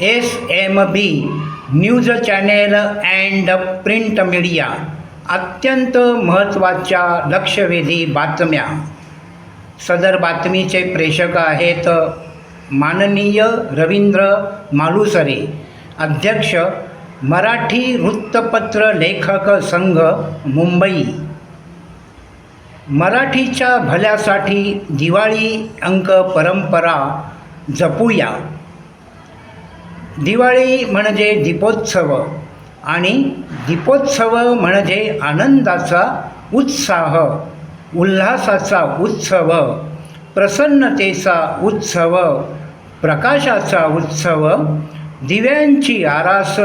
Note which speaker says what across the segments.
Speaker 1: S M B news channel and print media अत्यंत महत्त्वाच्या लक्षवेधी बातम्या. सदर बातमीचे प्रेषक आहेत माननीय रवींद्र मालुसरे अध्यक्ष मराठी वृत्तपत्र लेखक संघ मुंबई. मराठीच्या भल्यासाठी दिवाळी अंक परंपरा जपूया. दिवाळी म्हणजे दीपोत्सव आणि दीपोत्सव म्हणजे आनंदाचा उत्साह उल्हासाचा उत्सव प्रसन्नतेचा उत्सव प्रकाशाचा उत्सव दिव्यांची आरास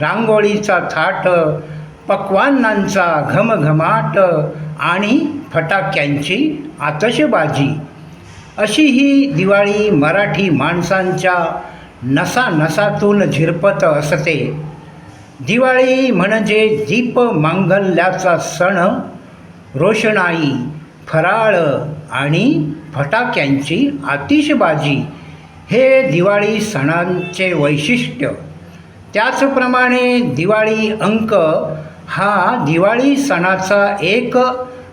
Speaker 1: रांगोळीचा थाट पक्वान्नांचा घमघमाट आणि फटाक्यांची आतषबाजी. अशी ही दिवाळी मराठी माणसांच्या नसानसातून झिरपत असते. दिवाळी म्हणजे दीप मांगल्याचा सण रोषणाई फराळ आणि फटाक्यांची आतिषबाजी हे दिवाळी सणांचे वैशिष्ट्य. त्याचप्रमाणे दिवाळी अंक हा दिवाळी सणाचा एक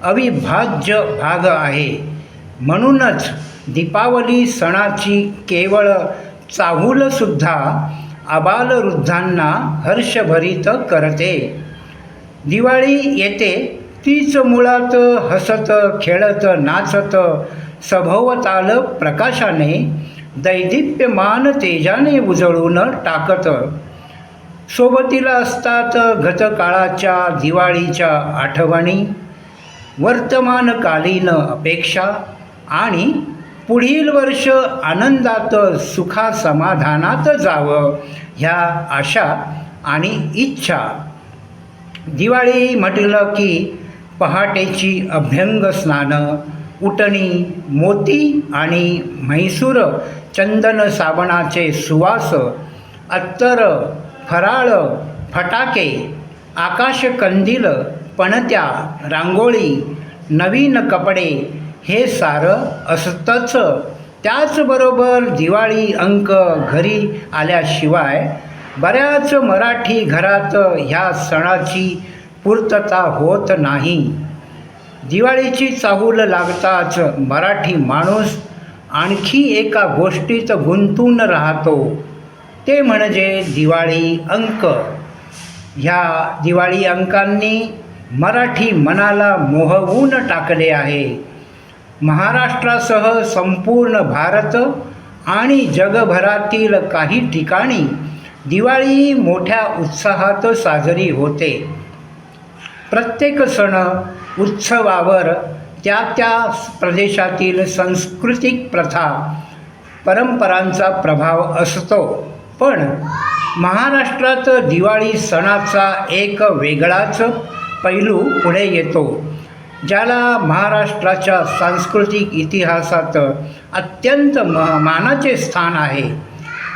Speaker 1: अविभाज्य भाग आहे. म्हणूनच दीपावली सणाची केवळ चाहूलसुद्धा आबालवृद्धांना हर्षभरित करते. दिवाळी येते तीच मुळात हसत खेळत नाचत सभोवताल प्रकाशाने दैदिप्यमान तेजाने उजळून टाकत. सोबतीला असतात गतकाळाच्या दिवाळीच्या आठवणी वर्तमानकालीन अपेक्षा आणि पुढील वर्ष आनंदात सुखासमाधानात जावं ह्या आशा आणि इच्छा. दिवाळी म्हटलं की पहाटेची अभ्यंग स्नानं उटणी मोती आणि म्हैसूर चंदन साबणाचे सुवास अत्तर फराळ फटाके आकाशकंदील पणत्या रांगोळी नवीन कपडे हे सारं असतंच. त्याचबरोबर दिवाळी अंक घरी आल्याशिवाय बऱ्याच मराठी घरात ह्या सणाची पूर्तता होत नाही. दिवाळीची चाहूल लागताच मराठी माणूस आणखी एका गोष्टीत गुंतून राहतो. ते म्हणजे दिवाळी अंक. ह्या दिवाळी अंकांनी मराठी मनाला मोहवून टाकले आहे. महाराष्ट्रासह संपूर्ण भारत आणि जगभरातील काही ठिकाणी दिवाळी मोठ्या उत्साहात साजरी होते. प्रत्येक सण उत्सवावर त्या त्या प्रदेशातील सांस्कृतिक प्रथा परंपरांचा प्रभाव असतो. पण महाराष्ट्रात दिवाळी सणाचा एक वेगळाच पैलू पुढे येतो. ज्याला महाराष्ट्राच्या सांस्कृतिक इतिहासात अत्यंत म मानाचे स्थान आहे.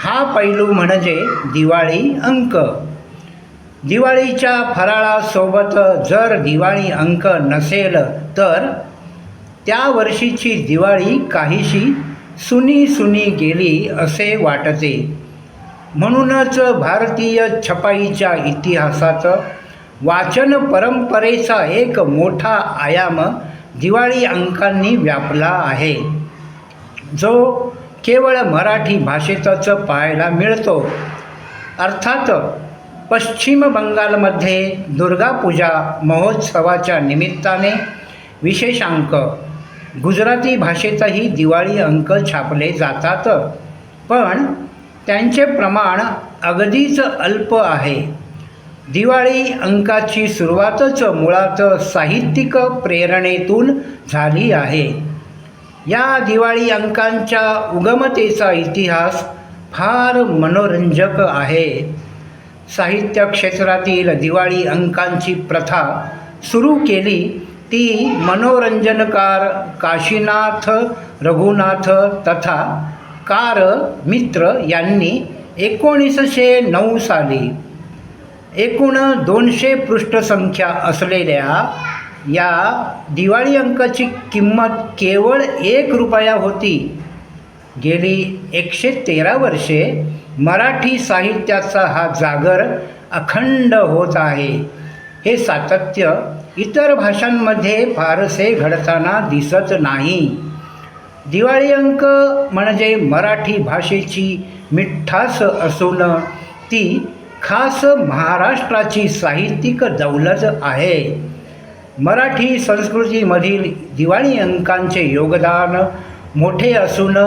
Speaker 1: हा पैलू म्हणजे दिवाळी अंक. दिवाळीच्या फराळासोबत जर दिवाळी अंक नसेल तर त्या वर्षीची दिवाळी काहीशी सुनी सुनी गेली असे वाटते. म्हणूनच भारतीय छपाईच्या इतिहासात वाचन परंपरेचा एक मोठा आयाम दिवाळी अंकांनी व्यापला आहे. जो केवळ मराठी भाषेतच पाहायला मिळतो. अर्थात पश्चिम बंगालमध्ये दुर्गापूजा महोत्सवाच्या निमित्ताने विशेषांक गुजराती भाषेतही दिवाळी अंक छापले जातात. पण त्यांचे प्रमाण अगदीच अल्प आहे. दिवाळी अंकाची सुरुवातच मुळात साहित्यिक प्रेरणेतून झाली आहे. या दिवाळी अंकांच्या उगमतेचा इतिहास फार मनोरंजक आहे. साहित्य क्षेत्रातील दिवाळी अंकांची प्रथा सुरू केली ती मनोरंजनकार काशीनाथ रघुनाथ तथा कार मित्र यांनी एकोणीसशे नऊ साली एकूण दोनशे पृष्ठसंख्या असलेल्या या दिवाळी अंकाची किंमत केवळ एक रुपया होती. गेली एकशे तेरा वर्षे मराठी साहित्याचा हा जागर अखंड होत आहे. हे सातत्य इतर भाषांमध्ये फारसे घडताना दिसत नाही. दिवाळी अंक म्हणजे मराठी भाषेची मिठास असून ती खास महाराष्ट्राची साहित्यिक दौलत आहे. मराठी संस्कृतीमधील दिवाळी अंकांचे योगदान मोठे असून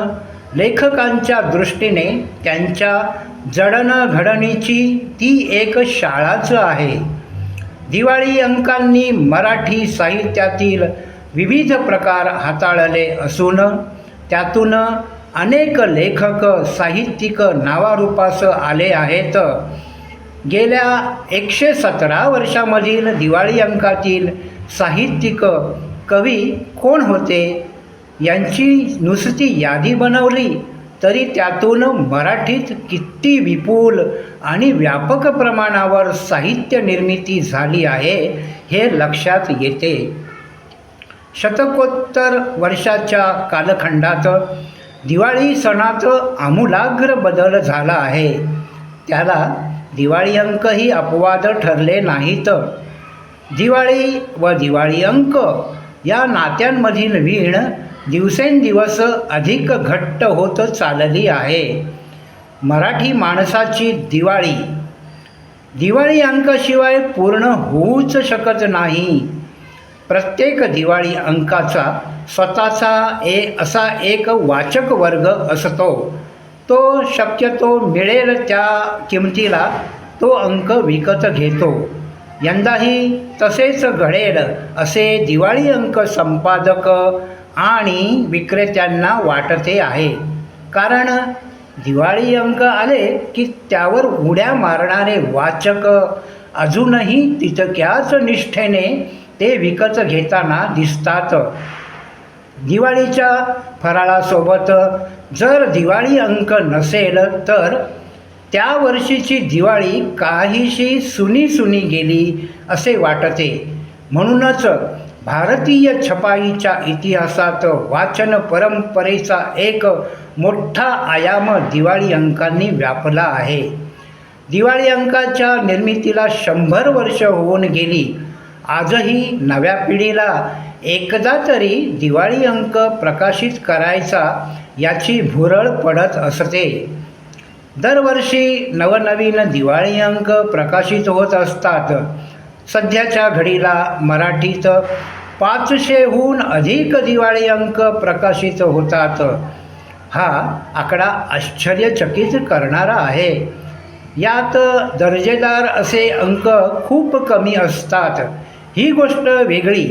Speaker 1: लेखकांच्या दृष्टीने त्यांच्या जडणघडणीची ती एक शाळाच आहे. दिवाळी अंकांनी मराठी साहित्यातील विविध प्रकार हाताळले असून त्यातून अनेक लेखक साहित्यिक नावारूपास आले आहेत. गेल्या एकशे सतरा वर्षामधील दिवाळी अंकातील साहित्यिक कवी कोण होते? यांची नुसती यादी बनवली तरी त्यातून मराठीत किती विपुल आणि व्यापक प्रमाणावर साहित्य निर्मिती झाली आहे हे लक्षात येते. शतकोत्तर वर्षाच्या कालखंडात दिवाळी सणात आमूलाग्र बदल झाला आहे. त्याला दिवाळी अंकही अपवाद ठरले नाहीत. दिवाळी व दिवाळी अंक या नात्यांमधील वीण दिवसेंदिवस अधिक घट्ट होत चालली आहे. मराठी माणसाची दिवाळी. दिवाळी अंकाशिवाय पूर्ण होऊच शकत नाही. प्रत्येक दिवाळी अंकाचा स्वतःचा ए असा एक वाचक वर्ग असतो. तो शक्यतो मिळेल त्या किमतीला तो अंक विकत घेतो. यंदाही तसेच घडेल असे दिवाळी अंक संपादक आणि विक्रेत्यांना वाटते आहे. कारण दिवाळी अंक आले की त्यावर उड्या मारणारे वाचक अजूनही तितक्याच निष्ठेने ते विकत घेताना दिसतात. दिवाळीच्या फराळासोबत जर दिवाळी अंक नसेल तर त्या वर्षीची दिवाळी काहीशी सुनी सुनी गेली असे वाटते. म्हणूनच भारतीय छपाईच्या इतिहासात वाचन परंपरेचा एक मोठा आयाम दिवाळी अंकांनी व्यापला आहे. दिवाळी अंकाच्या निर्मितीला शंभर वर्ष होऊन गेली. आजही नव्या पिढीला एकदा तरी दिवाळी अंक प्रकाशित करायचा याची भुरळ पडत असते. दरवर्षी नवनवीन दिवाळी अंक प्रकाशित होत असतात. सध्याच्या घडीला मराठीत पाचशेहून अधिक दिवाळी अंक प्रकाशित होतात. हा आकडा आश्चर्यचकित करणारा आहे. यात दर्जेदार असे अंक खूप कमी असतात. ही गोष्ट वेगळी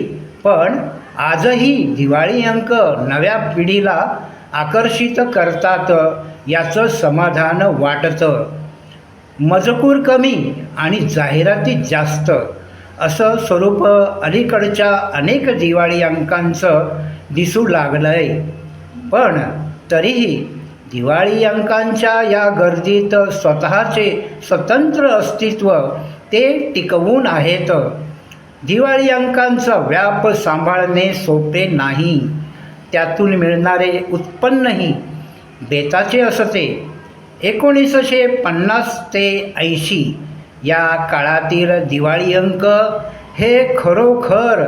Speaker 1: पण आजही दिवाळी अंक नव्या पिढीला आकर्षित करतात याचं समाधान वाटतं. मजकूर कमी आणि जाहिराती जास्त असं स्वरूप अलीकडच्या अनेक दिवाळी अंकांचं दिसू लागलं आहे पण तरीही दिवाळी अंकांच्या या गर्दीत स्वतःचे स्वतंत्र अस्तित्व ते टिकवून आहेत. दिवाळी अंकांचा व्याप सांभाळणे सोपे नाही. त्यातून मिळणारे उत्पन्नही बेताचे असते. एकोणीसशे पन्नास ते ऐंशी या काळातील दिवाळी अंक हे खरोखर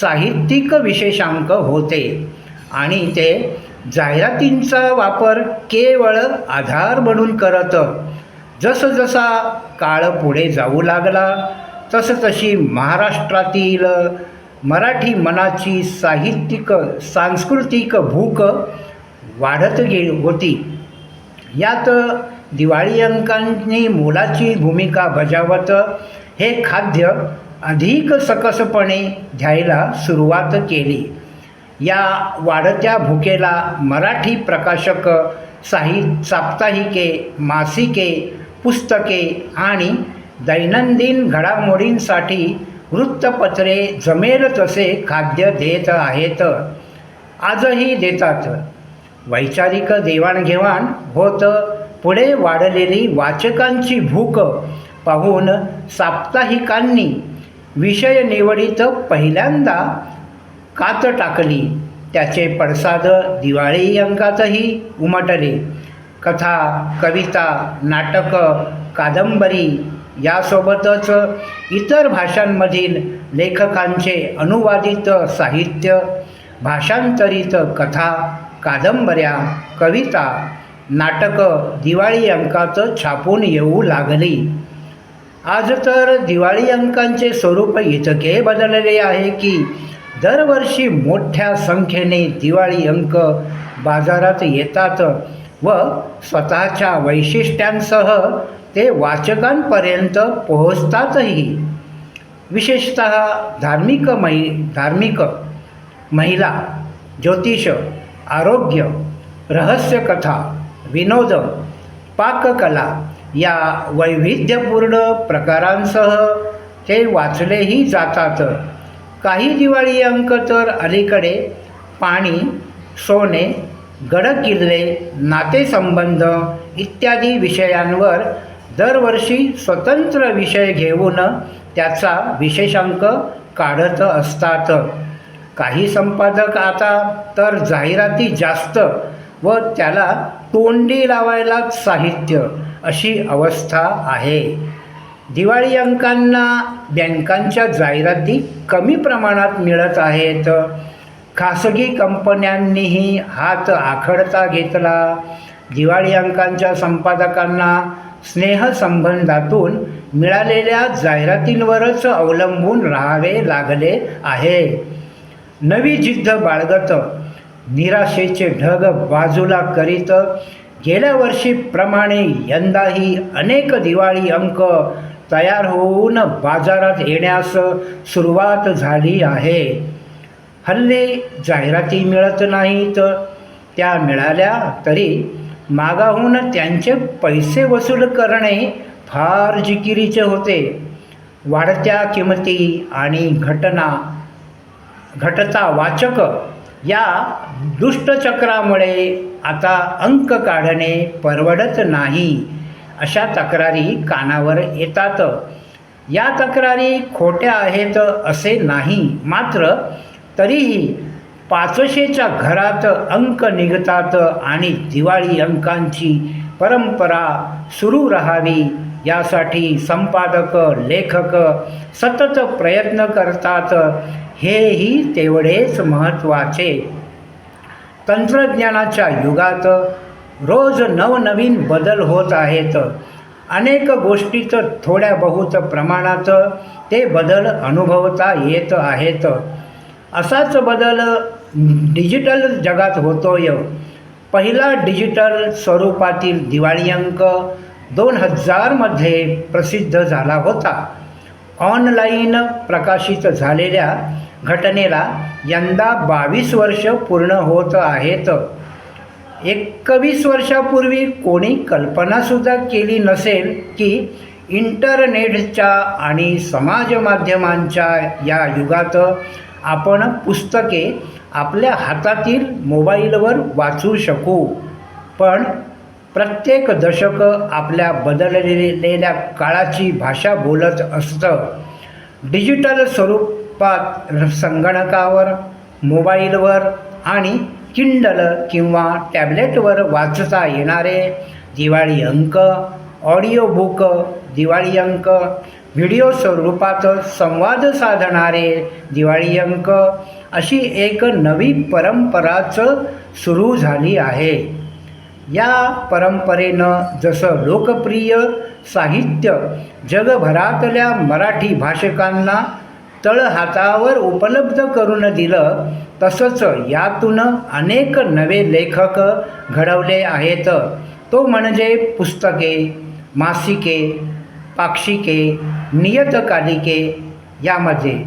Speaker 1: साहित्यिक विशेषांक होते आणि ते जाहिरातींचा वापर केवळ आधार म्हणून करत. जसजसा काळ पुढे जाऊ लागला तसं तशी महाराष्ट्रातील मराठी मनाची साहित्यिक सांस्कृतिक भूक वाढत गे होती. यात दिवाळी अंकांनी मोलाची भूमिका बजावत हे खाद्य अधिक सकसपणे घ्यायला सुरुवात केली. या वाढत्या भूकेला मराठी प्रकाशक साहि साप्ताहिके मासिके पुस्तके आणि दैनंदिन घडामोडींसाठी वृत्तपत्रे जमेल तसे खाद्य देत आहेत. आजही देतात. वैचारिक देवाणघेवाण होत. पुढे वाढलेली वाचकांची भूक पाहून साप्ताहिकांनी विषय निवडीत पहिल्यांदा कात टाकली. त्याचे पडसाद दिवाळी अंकातही उमटले. कथा कविता नाटक कादंबरी यासोबतच इतर भाषांमधील लेखकांचे अनुवादित साहित्य भाषांतरित कथा कादंबऱ्या कविता नाटकं दिवाळी अंकात छापून येऊ लागली. आज तर दिवाळी अंकांचे स्वरूप इतके बदलले आहे की दरवर्षी मोठ्या संख्येने दिवाळी अंक बाजारात येतात व स्वतःच्या वैशिष्ट्यांसह ते वाचकांपर्यंत पोहोचतातही. विशेषत धार्मिक मै धार्मिक महिला ज्योतिष आरोग्य रहस्यकथा विनोद पाककला या वैविध्यपूर्ण प्रकारांसह ते वाचलेही जातात. काही दिवाळी अंक तर अलीकडे पाणी सोने गडकिल्ले नातेसंबंध इत्यादी विषयांवर दरवर्षी स्वतंत्र विषय घेऊन त्याचा विशेषांक काढत असतात. काही संपादक आता तर जाहिराती जास्त व त्याला तोंडी लावायलाच साहित्य अशी अवस्था आहे. दिवाळी अंकांना बँकांच्या जाहिराती कमी प्रमाणात मिळत आहेत. खासगी कंपन्यांनीही हात आखडता घेतला. दिवाळी अंकांच्या संपादकांना स्नेहसंबंधातून मिळालेल्या जाहिरातींवरच अवलंबून राहावे लागले आहे. नवी जिद्द बाळगत निराशेचे ढग बाजूला करीत गेल्या वर्षीप्रमाणे यंदाही अनेक दिवाळी अंक तयार होऊन बाजारात येण्यास सुरुवात झाली आहे. हल्ली जाहिराती मिळत नाहीत त्या मिळाल्या तरी मागाहून त्यांचे पैसे वसूल करणे फार जिकिरीचे होते. वाढत्या किमती आणि घटना घटता वाचक या दुष्टचक्रामुळे आता अंक काढणे परवडत नाही. अशा तक्रारी कानावर येतात. या तक्रारी खोट्या आहेत असे नाही. मात्र तरीही पाचशेच्या घरात अंक निघतात आणि दिवाळी अंकांची परंपरा सुरू राहावी. यासाठी संपादक लेखक सतत प्रयत्न करतात. हेही तेवढेच महत्त्वाचे. तंत्रज्ञानाच्या युगात रोज नवनवीन बदल होत आहेत. अनेक गोष्टीत थोड्या बहुत प्रमाणात ते बदल अनुभवता येत आहेत. असाच बदल डिजिटल जगात होतोय. पहिला डिजिटल स्वरूपातील दिवाळी अंक दोन हजारमध्ये प्रसिद्ध झाला होता. ऑनलाईन प्रकाशित झालेल्या घटनेला यंदा बावीस वर्ष पूर्ण होत आहेत. एकवीस वर्षापूर्वी कोणी कल्पनासुद्धा केली नसेल की इंटरनेटच्या आणि समाज माध्यमांच्या या युगात आपण पुस्तके आपल्या हातातील मोबाईलवर वाचू शकू. पण प्रत्येक दशक आपल्या बदललेल्या काळाची भाषा बोलत असतं. डिजिटल स्वरूपात संगणकावर मोबाईलवर आणि किंडल किंवा टॅबलेटवर वाचता येणारे दिवाळी अंक ऑडिओ बुक दिवाळी अंक व्हिडिओ स्वरूपात संवाद साधणारे दिवाळी अंक अशी एक नवी परंपराच सुरू झाली आहे. या परंपरेनं जसं लोकप्रिय साहित्य जगभरातल्या मराठी भाषकांना तळहातावर उपलब्ध करून दिलं तसंच यातून अनेक नवे लेखक घडवले आहेत. तो म्हणजे पुस्तके मासिके पाक्षिके नियतकालिके यामध्ये.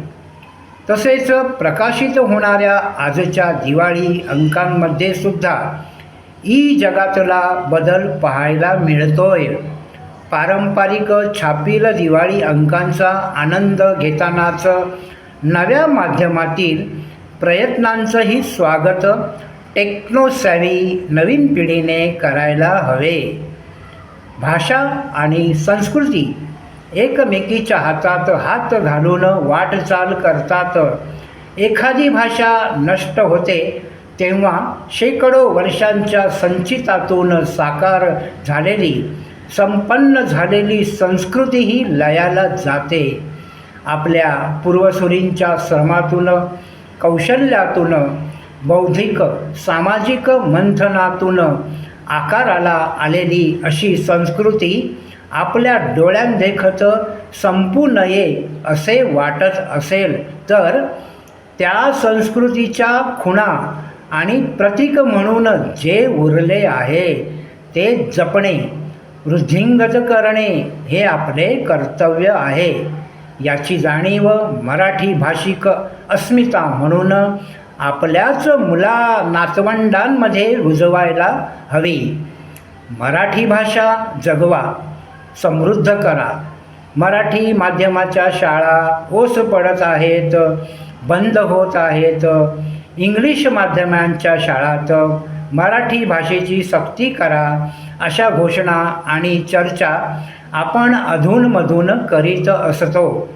Speaker 1: तसेच प्रकाशित होणाऱ्या आजच्या दिवाळी अंकांमध्ये सुद्धा ई जगातला बदल पाहायला मिळतोय. पारंपरिक छापील दिवाळी अंकांचा आनंद घेतानाच नव्या माध्यमातील प्रयत्नांचंही स्वागत टेक्नोसॅवी नवीन पिढीने करायला हवे. भाषा आणि संस्कृती एकमेकीच्या हातात हात घालून वाटचाल करतात. एखादी भाषा नष्ट होते तेव्हा शेकडो वर्षांच्या संचितातून साकार झालेली संपन्न झालेली संस्कृतीही लयाला जाते. आपल्या पूर्वसुरींच्या श्रमातून कौशल्यातून बौद्धिक सामाजिक मंथनातून आकाराला आलेली अशी संस्कृती आपल्या डोळ्यांदेखत संपू नये असे वाटत असेल. तर त्या संस्कृतीच्या खुणा आणि प्रतीक म्हणून जे उरले आहे ते जपणे वृद्धिंगत करणे हे आपले कर्तव्य आहे. याची जाणीव मराठी भाषिक अस्मिता म्हणून आपल्याच मुला नातवंडांमध्ये रुजवायला हवी. मराठी भाषा जगवा. समृद्ध करा. मराठी माध्यमाच्या शाळा ओस पडत आहेत बंद होत आहेत. इंग्लिश माध्यमांच्या शाळात मराठी भाषेची सक्ती करा अशा घोषणा आणि चर्चा आपण अधूनमधून करीत असतो.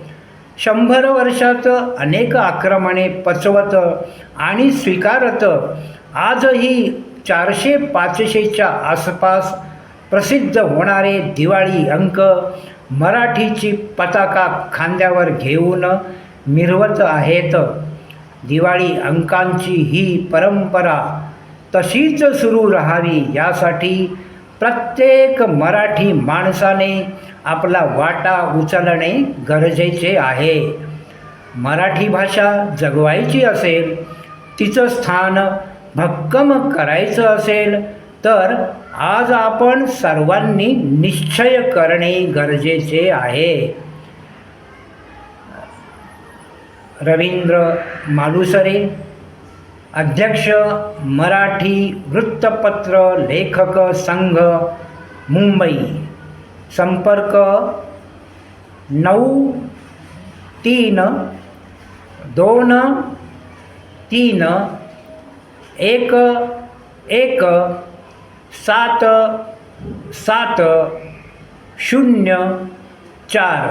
Speaker 1: शंभर वर्षात अनेक आक्रमणे पचवत आणि स्वीकारत आजही चारशे पाचशेच्या आसपास प्रसिद्ध होणारे दिवाळी अंक मराठीची पताका खांद्यावर घेऊन मिरवत आहेत. दिवाळी अंकांची ही परंपरा तशीच सुरू राहावी यासाठी प्रत्येक मराठी माणसाने आपला वाटा उचलणे गरजेचे आहे. मराठी भाषा जगवायची असेल तिचं स्थान भक्कम करायचं असेल तर आज आपण सर्वांनी निश्चय करणे गरजेचे आहे. रवींद्र मालुसरे अध्यक्ष मराठी वृत्तपत्र लेखक संघ मुंबई. संपर्क नऊ तीन दोन तीन एक एक सात सात शून्य चार.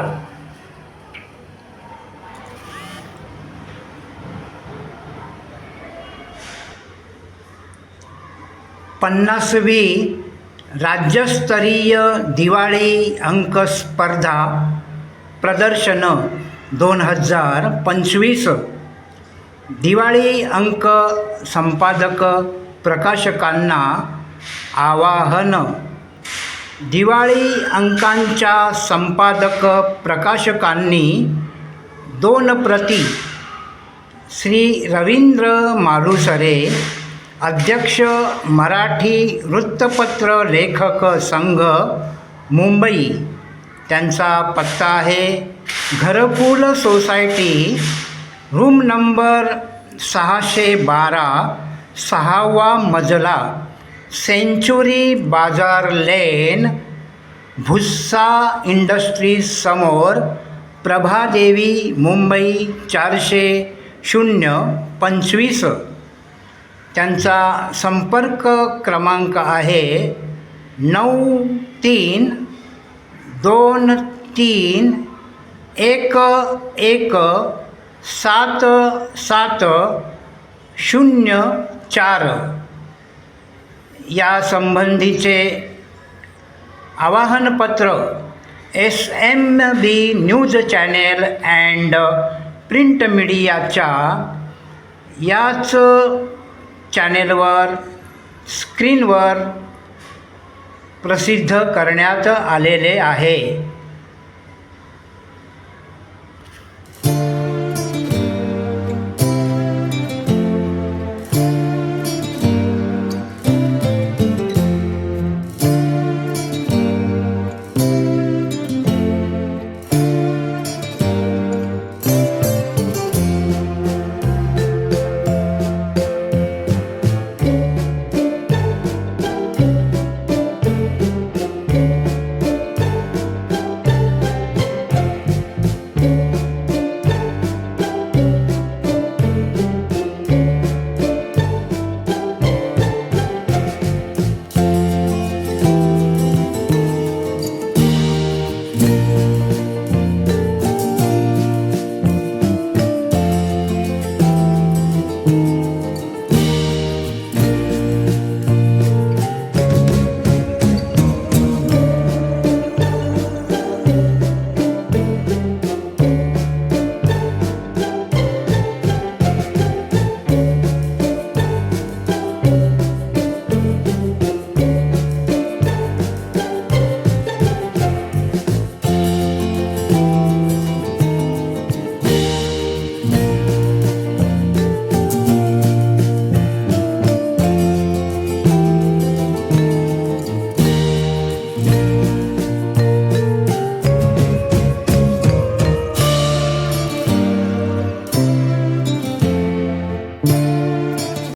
Speaker 1: पन्नासवी राज्यस्तरीय दिवाळी अंक स्पर्धा प्रदर्शन दोन हजार पंचवीस. दिवाळी अंक संपादक प्रकाशकांना आवाहन. दिवाळी अंकांच्या संपादक प्रकाशकांनी दोन प्रती श्री रवींद्र मालुसरे अध्यक्ष मराठी वृत्तपत्र लेखक संघ मुंबई. त्यांचा पत्ता आहे घरकुल सोसायटी रूम नंबर सहाशे बारा सहावा मजला. सेंचुरी बाजार लेन भुस्सा इंडस्ट्रीज समोर प्रभादेवी मुंबई चारशे शून्य पंचवीस. त्यांचा संपर्क क्रमांक आहे नऊ तीन दोन तीन एक एक सात सात शून्य चार. या संबंधीचे आवाहनपत्र S M B news channel and print मीडियाच्या याच चॅनेलवर स्क्रीनवर प्रसिद्ध करण्यात आलेले आहे.